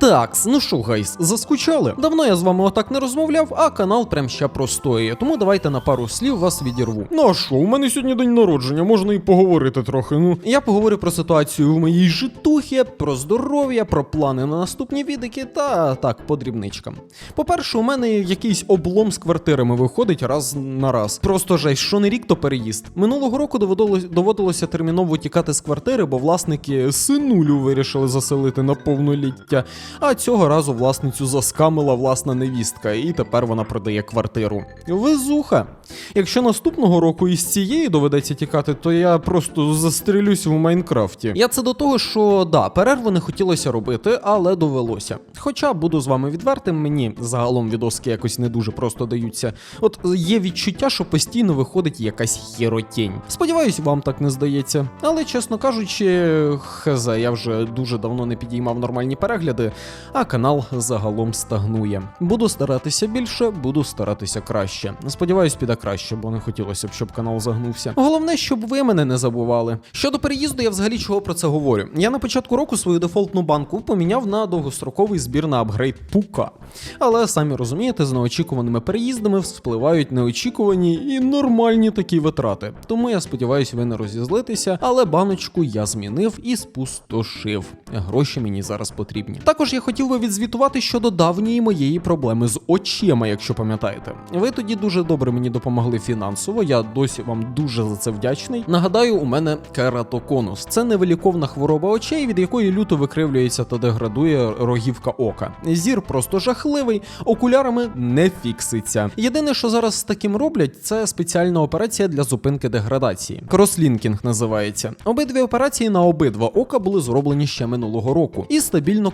Так, ну що, гайс, заскучали? Давно я з вами отак не розмовляв, а канал прям ще простоює. Тому давайте на пару слів вас відірву. Ну а що, у мене сьогодні день народження, можна і поговорити трохи. Ну Я поговорю про ситуацію в моїй житухі, про здоров'я, про плани на наступні відики та так, по дрібничкам. По-перше, у мене якийсь облом з квартирами виходить раз на раз. Просто жесть, що не рік, то переїзд. Минулого року доводилось, доводилося терміново тікати з квартири, бо власники синулю вирішили заселити на повноліття. А цього разу власницю заскамила власна невістка, і тепер вона продає квартиру. Везуха. Якщо наступного року із цієї доведеться тікати, то я просто застрілюсь в Майнкрафті. Я це до того, що да, перерву не хотілося робити, але довелося. Хоча буду з вами відвертим, мені загалом відоски якось не дуже просто даються. От є відчуття, що постійно виходить якась хіротінь. Сподіваюсь, вам так не здається. Але чесно кажучи, хз, я вже дуже давно не підіймав нормальні перегляди, а канал загалом стагнує. Буду старатися більше, буду старатися краще. Сподіваюсь, піде краще, бо не хотілося б, щоб канал загнувся. Головне, щоб ви мене не забували. Щодо переїзду, я взагалі чого про це говорю. Я на початку року свою дефолтну банку поміняв на довгостроковий збір на апгрейд Пука. Але самі розумієте, з неочікуваними переїздами вспливають неочікувані і нормальні такі витрати. Тому я сподіваюся, ви не розізлитеся, але баночку я змінив і спустошив. Гроші мені зараз потрібні. Також я хотів би відзвітувати щодо давньої моєї проблеми з очима, якщо пам'ятаєте. Ви тоді дуже добре мені допомогли фінансово. Я досі вам дуже за це вдячний. Нагадаю, у мене кератоконус. Це невиліковна хвороба очей, від якої люто викривлюється та деградує рогівка ока. Зір просто жахливий, окулярами не фікситься. Єдине, що зараз з таким роблять, це спеціальна операція для зупинки деградації. Крослінкінг називається. Обидві операції на обидва ока були зроблені ще минулого року і стабільно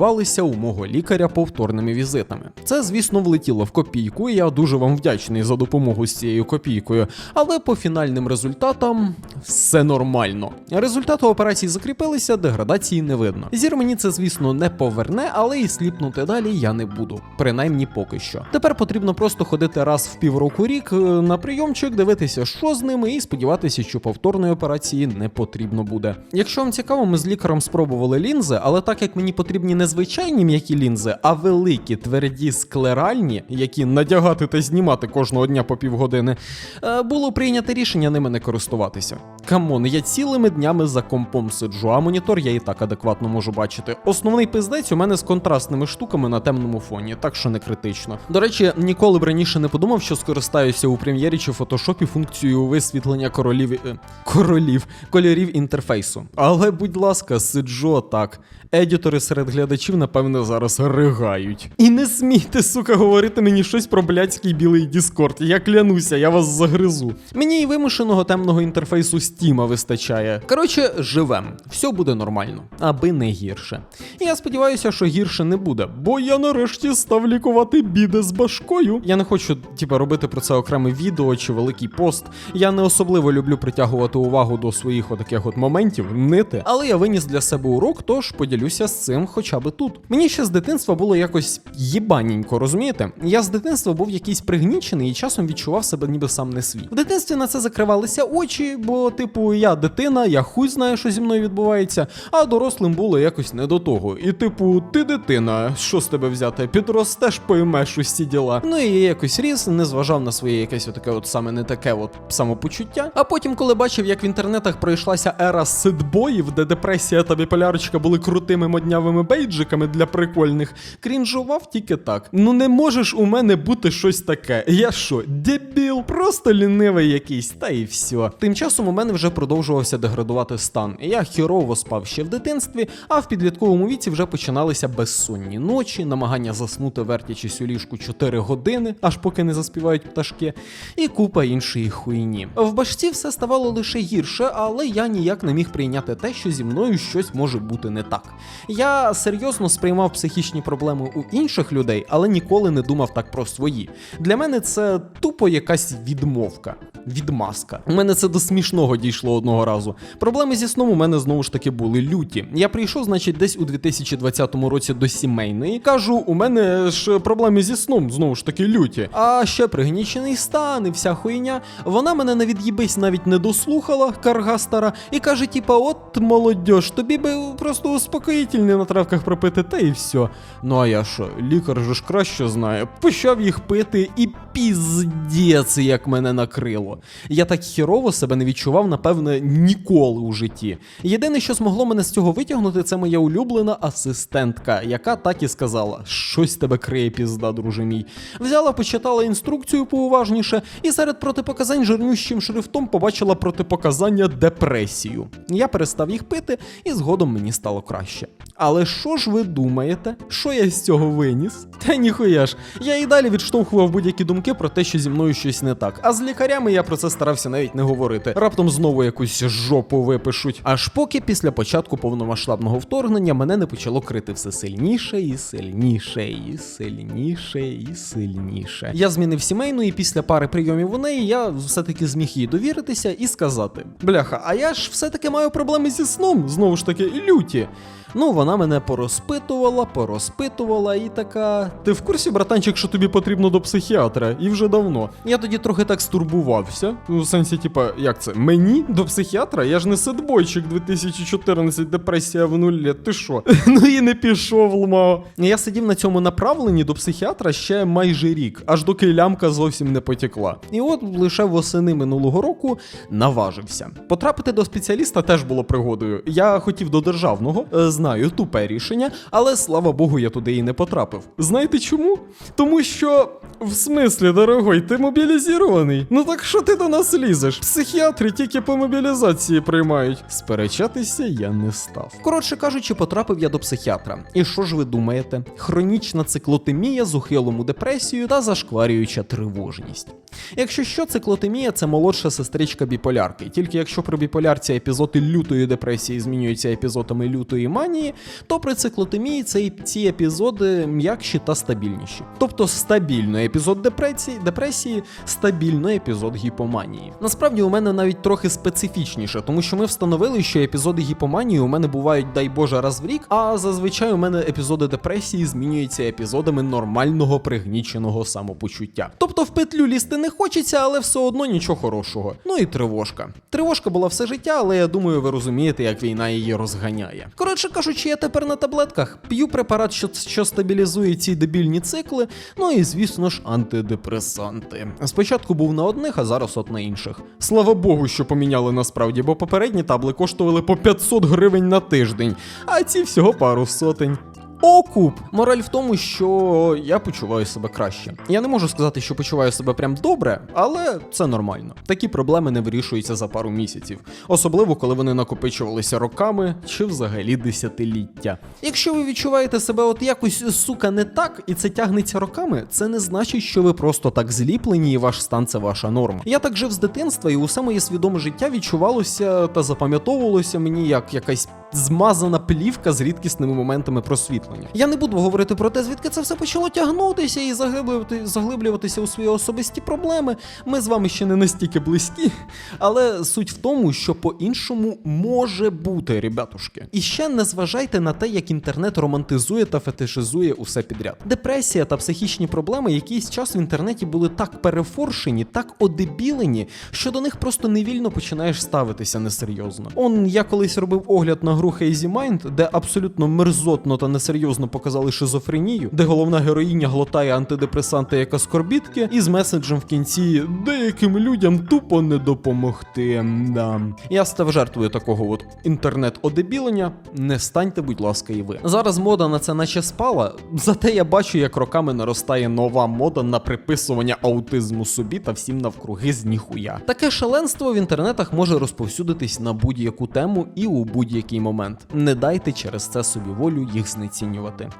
контролювалися у мого лікаря повторними візитами. Це, звісно, влетіло в копійку, і я дуже вам вдячний за допомогу з цією копійкою. Але по фінальним результатам все нормально. Результати операції закріпилися, деградації не видно. Зір мені це, звісно, не поверне, але і сліпнути далі я не буду. Принаймні поки що. Тепер потрібно просто ходити раз в півроку рік е, на прийомчик, дивитися, що з ними, і сподіватися, що повторної операції не потрібно буде. Якщо вам цікаво, ми з лікарем спробували лінзи, але так як мені потрібні не звичайні м'які лінзи, а великі, тверді склеральні, які надягати та знімати кожного дня по півгодини, е, було прийнято рішення ними не користуватися. Камон, я цілими днями за компом сиджу, а монітор я і так адекватно можу бачити. Основний пиздець у мене з контрастними штуками на темному фоні, так що не критично. До речі, ніколи б раніше не подумав, що скористаюся у прем'єрі чи фотошопі функцією висвітлення королів е, королів кольорів інтерфейсу. Але, будь ласка, сиджу так. Едітори серед глядачів, напевне, зараз ригають. І не смійте, сука, говорити мені щось про блядський білий Діскорд. Я клянуся, я вас загризу. Мені і вимушеного темного інтерфейсу Стіма вистачає. Коротше, живем. Все буде нормально, аби не гірше. І я сподіваюся, що гірше не буде, бо я нарешті став лікувати біди з башкою. Я не хочу, типа, робити про це окреме відео чи великий пост. Я не особливо люблю притягувати увагу до своїх отаких от моментів, нити, але я виніс для себе урок, тож поділюся з цим хоча би тут. Мені ще з дитинства було якось єбаненько, розумієте? Я з дитинства був якийсь пригнічений і часом відчував себе ніби сам не свій. В дитинстві на це закривалися очі, бо, типу, я дитина, я хуй знаю, що зі мною відбувається, а дорослим було якось не до того. І, типу, ти дитина, що з тебе взяти? Підростеш, поймеш усі діла. Ну і я якось ріс, не зважав на своє якесь отаке, от саме не таке от самопочуття. А потім, коли бачив, як в інтернетах пройшлася ера сидбоїв, де депресія та біполярочка були крутими моднявими бейджиками для прикольних, крінжував тільки так. Ну не можеш у мене бути щось таке. Я що, дебіл? Просто лінивий якийсь, та і все. Тим часом у мене вже продовжувався деградувати стан. Я хірово спав ще в дитинстві, а в підлітковому віці вже починалися безсонні ночі, намагання заснути вертячись у ліжку 4 години, аж поки не заспівають пташки, і купа іншої хуйні. В башці все ставало лише гірше, але я ніяк не міг прийняти те, що зі мною щось може бути не так. Я серйозно сприймав психічні проблеми у інших людей, але ніколи не думав так про свої. Для мене це тупо якась відмовка. Відмазка. У мене це до смішного дійшло одного разу. Проблеми зі сном у мене знову ж таки були люті. Я прийшов, значить, десь у 2020 році до сімейної. Кажу, у мене ж проблеми зі сном знову ж таки люті. А ще пригнічений стан і вся хуйня. Вона мене на від'їбись навіть не дослухала, карга стара, і каже: типа, от молодьож, тобі би просто успокоїтельні на травках пропити, та і все. Ну а я що, лікар же ж краще знає. Почав їх пити і піздець, як мене накрило. Я так хірово себе не відчував, напевне, ніколи у житті. Єдине, що змогло мене з цього витягнути, це моя улюблена асистентка, яка так і сказала: щось тебе криє пізда, друже мій. Взяла, почитала інструкцію поуважніше, і серед протипоказань жирнющим шрифтом побачила протипоказання депресію. Я перестав їх пити, і згодом мені стало краще. Але що ж ви думаєте, що я з цього виніс? Та ніхуя ж. Я і далі відштовхував будь-які думки про те, що зі мною щось не так. А з лікарями я про це старався навіть не говорити. Раптом знову якусь жопу випишуть. Аж поки після початку повномасштабного вторгнення мене не почало крити все сильніше і сильніше, і сильніше, і сильніше. Я змінив сімейну, і після пари прийомів у неї я все-таки зміг їй довіритися і сказати: Бляха, а я ж все-таки маю проблеми зі сном, знову ж таки, люті. Ну, вона мене порозпитувала, порозпитувала і така. Ти в курсі, братанчик, що тобі потрібно до психіатра? І вже давно. Я тоді трохи так стурбувався. В сенсі, типа, як це? Мені до психіатра? Я ж не сетбойчик 2014, депресія в нулі. Ти що? ну і не пішов, лмао. Я сидів на цьому направленні до психіатра ще майже рік, аж доки лямка зовсім не потекла. І от лише восени минулого року наважився. Потрапити до спеціаліста теж було пригодою. Я хотів до державного, е, знаю, тупе рішення, але слава Богу, я туди і не потрапив. Знаєте чому? Тому що. В смислі, дорогой, ти мобілізований? Ну так що ти до нас лізеш? Психіатри тільки по мобілізації приймають. Сперечатися я не став. Коротше кажучи, потрапив я до психіатра. І що ж ви думаєте? Хронічна циклотемія з ухилом у депресію та зашкварююча тривожність. Якщо що, циклотемія це молодша сестричка біполярки. Тільки якщо при біполярці епізоди лютої депресії змінюються епізодами лютої манії, то при циклотемії це ці епізоди м'якші та стабільніші. Тобто стабільно епізод депресії, депресії, стабільно епізод гіпоманії. Насправді у мене навіть трохи специфічніше, тому що ми встановили, що епізоди гіпоманії у мене бувають, дай Боже, раз в рік, а зазвичай у мене епізоди депресії змінюються епізодами нормального пригніченого самопочуття. Тобто в петлю лізти не хочеться, але все одно нічого хорошого. Ну і тривожка. Тривожка була все життя, але я думаю, ви розумієте, як війна її розганяє. Коротше кажучи, я тепер на таблетках п'ю препарат, що, що стабілізує ці дебільні цикли. Ну і звісно ж, антидепресанти. Спочатку був на одних, а зараз от на інших. Слава Богу, що поміняли насправді, бо попередні табли коштували по 500 гривень на тиждень, а ці всього пару сотень. Окуп! Мораль в тому, що я почуваю себе краще. Я не можу сказати, що почуваю себе прям добре, але це нормально. Такі проблеми не вирішуються за пару місяців, особливо коли вони накопичувалися роками чи взагалі десятиліття. Якщо ви відчуваєте себе от якось сука не так, і це тягнеться роками, це не значить, що ви просто так зліплені, і ваш стан це ваша норма. Я так жив з дитинства, і усе моє свідоме життя відчувалося та запам'ятовувалося мені як якась змазана плівка з рідкісними моментами просвітлення. Я не буду говорити про те, звідки це все почало тягнутися і заглиблювати, заглиблюватися у свої особисті проблеми. Ми з вами ще не настільки близькі, але суть в тому, що по-іншому може бути, ребятушки. І ще не зважайте на те, як інтернет романтизує та фетишизує усе підряд. Депресія та психічні проблеми якийсь час в інтернеті були так перефоршені, так одебілені, що до них просто невільно починаєш ставитися несерйозно. Он я колись робив огляд на гру Hazy Mind, де абсолютно мерзотно та несерйозно показали шизофренію, де головна героїня глотає антидепресанти як аскорбітки, і з меседжем в кінці деяким людям тупо не допомогти. Да. Я став жертвою такого от інтернет-одебілення. Не станьте, будь ласка, і ви. Зараз мода на це наче спала, зате я бачу, як роками наростає нова мода на приписування аутизму собі та всім навкруги з ніхуя. Таке шаленство в інтернетах може розповсюдитись на будь-яку тему і у будь-який момент. Не дайте через це собі волю їх знецінювати.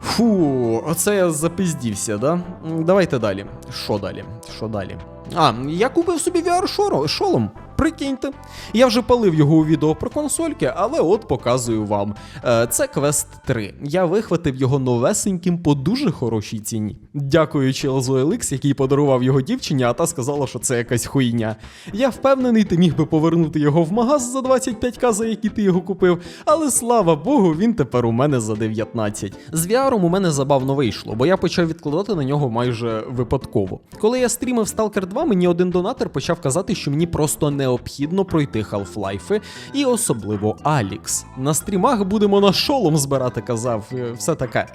Фу, оце я запиздівся, да? Давайте далі. Що далі? Що далі? А, я купив собі VR-шолом. Прикиньте, я вже палив його у відео про консольки, але от показую вам. Е, Це Quest 3. Я вихватив його новесеньким по дуже хорошій ціні. Дякуючи LX, який подарував його дівчині, а та сказала, що це якась хуйня. Я впевнений, ти міг би повернути його в магаз за 25к, за який ти його купив, але слава Богу, він тепер у мене за 19. З VR у мене забавно вийшло, бо я почав відкладати на нього майже випадково. Коли я стрімив Stalker 2, мені один донатор почав казати, що мені просто необхідно пройти Half-Life, і особливо Алікс. На стрімах будемо на шолом збирати, казав, е, все таке.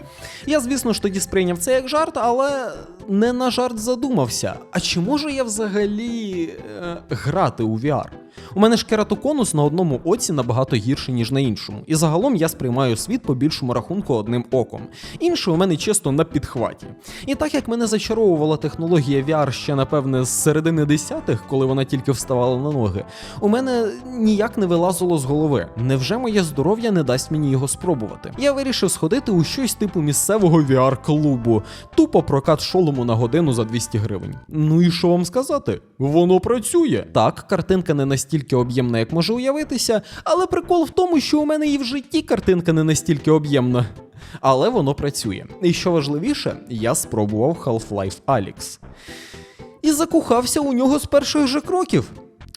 Я, звісно ж, тоді сприйняв це як жарт, але не на жарт задумався. А чи можу я взагалі е, грати у VR? У мене ж кератоконус на одному оці набагато гірше, ніж на іншому. І загалом я сприймаю світ по більшому рахунку одним оком. Інше у мене чисто на підхваті. І так як мене зачаровувала технологія VR ще, напевне, з середини десятих, коли вона тільки вставала на ноги, у мене ніяк не вилазило з голови. Невже моє здоров'я не дасть мені його спробувати? Я вирішив сходити у щось типу місцевого VR-клубу, тупо прокат шолому на годину за 200 гривень. Ну і що вам сказати? Воно працює. Так, картинка не настільки об'ємна, як може уявитися, але прикол в тому, що у мене і в житті картинка не настільки об'ємна. Але воно працює. І що важливіше, я спробував Half-Life Alyx. І закохався у нього з перших же кроків.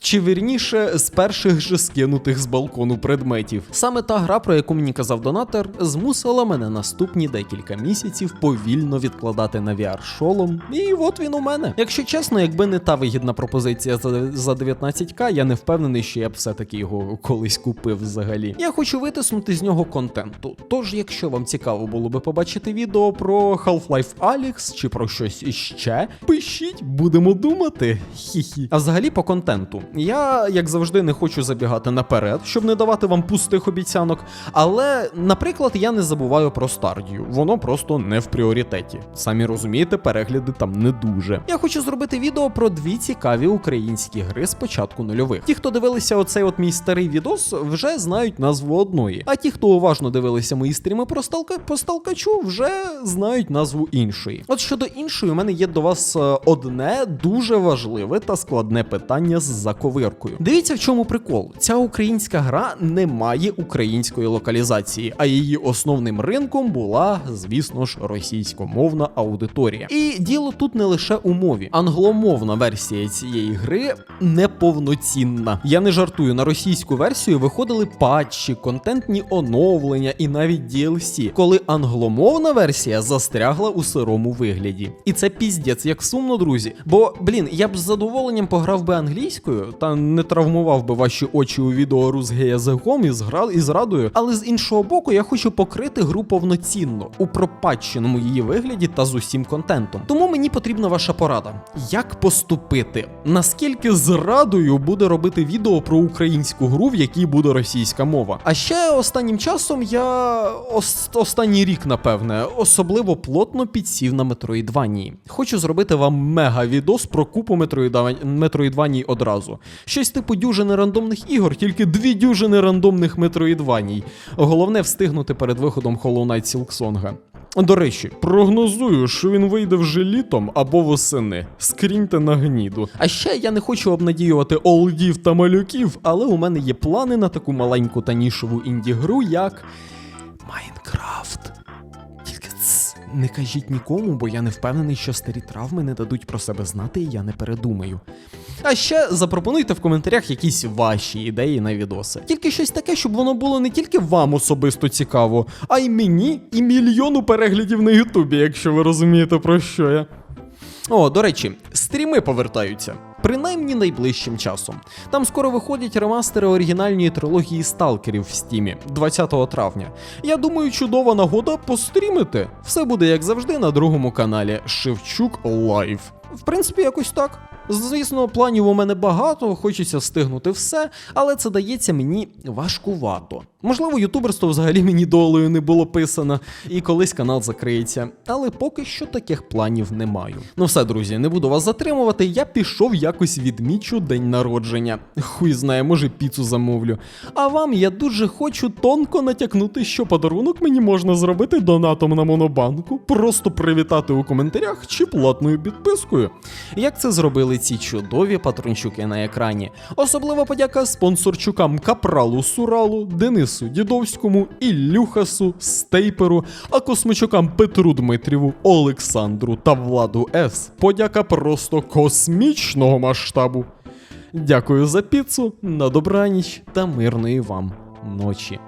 Чи вірніше, з перших же скинутих з балкону предметів. Саме та гра, про яку мені казав донатор, змусила мене наступні декілька місяців повільно відкладати на VR шолом. І от він у мене. Якщо чесно, якби не та вигідна пропозиція за, за 19к, я не впевнений, що я б все-таки його колись купив взагалі. Я хочу витиснути з нього контенту. Тож, якщо вам цікаво було би побачити відео про Half-Life Alyx чи про щось іще, пишіть, будемо думати. Хі-хі. А взагалі по контенту. Я, як завжди, не хочу забігати наперед, щоб не давати вам пустих обіцянок. Але, наприклад, я не забуваю про Стардію. Воно просто не в пріоритеті. Самі розумієте, перегляди там не дуже. Я хочу зробити відео про дві цікаві українські гри з початку нульових. Ті, хто дивилися оцей от мій старий відос, вже знають назву одної. А ті, хто уважно дивилися мої стріми про сталка по сталкачу, вже знають назву іншої. От щодо іншої, у мене є до вас е, одне дуже важливе та складне питання з заковиркою. Дивіться, в чому прикол. Ця українська гра не має української локалізації, а її основним ринком була, звісно ж, російськомовна аудиторія. І діло тут не лише у мові. Англомовна версія цієї гри неповноцінна. Я не жартую, на російську версію виходили патчі, контентні оновлення і навіть DLC, коли англомовна версія застрягла у сирому вигляді. І це піздець, як сумно, друзі. Бо, блін, я б з задоволенням пограв би англійською та не травмував би ваші очі у відео русге язиком із гра із радою. Але з іншого боку, я хочу покрити гру повноцінно у пропатченому її вигляді та з усім контентом. Тому мені потрібна ваша порада. Як поступити? Наскільки з радою буде робити відео про українську гру, в якій буде російська мова? А ще останнім часом я ос- останній рік, напевне, особливо плотно підсів на Метроїдванії. Хочу зробити вам мега відос про купу Метроїдва- Метроїдваній одразу. Щось типу дюжини рандомних ігор, тільки дві дюжини рандомних Метроїдваній. Головне встигнути перед виходом Hollow Knight Silksong. До речі, Прогнозую, що він вийде вже літом або восени. Скріньте на гніду. А ще я не хочу обнадіювати олдів та малюків, але у мене є плани на таку маленьку та нішову інді-гру, як Майнкрафт. Не кажіть нікому, бо я не впевнений, що старі травми не дадуть про себе знати, і я не передумаю. А ще запропонуйте в коментарях якісь ваші ідеї на відоси. Тільки щось таке, щоб воно було не тільки вам особисто цікаво, а й мені, і мільйону переглядів на Ютубі, якщо ви розумієте про що я. О, до речі, стріми повертаються. Принаймні найближчим часом. Там скоро виходять ремастери оригінальної трилогії сталкерів в стімі 20 травня. Я думаю, чудова нагода пострімити. Все буде як завжди на другому каналі Шевчук Лайв. В принципі, якось так. Звісно, планів у мене багато, хочеться встигнути все, але це дається мені важкувато. Можливо, ютуберство взагалі мені долею не було писано, і колись канал закриється. Але поки що таких планів не маю. Ну все, друзі, не буду вас затримувати. Я пішов якось відмічу день народження. Хуй знає, може піцу замовлю. А вам я дуже хочу тонко натякнути, що подарунок мені можна зробити донатом на монобанку, просто привітати у коментарях чи платною підпискою. як це зробили ці чудові патрончуки на екрані. Особлива подяка спонсорчукам Капралу Суралу, Денису Дідовському, Ілюхасу, Стейперу, а космичукам Петру Дмитріву, Олександру та Владу С. Подяка просто космічного масштабу. Дякую за піцу, на добраніч та мирної вам ночі.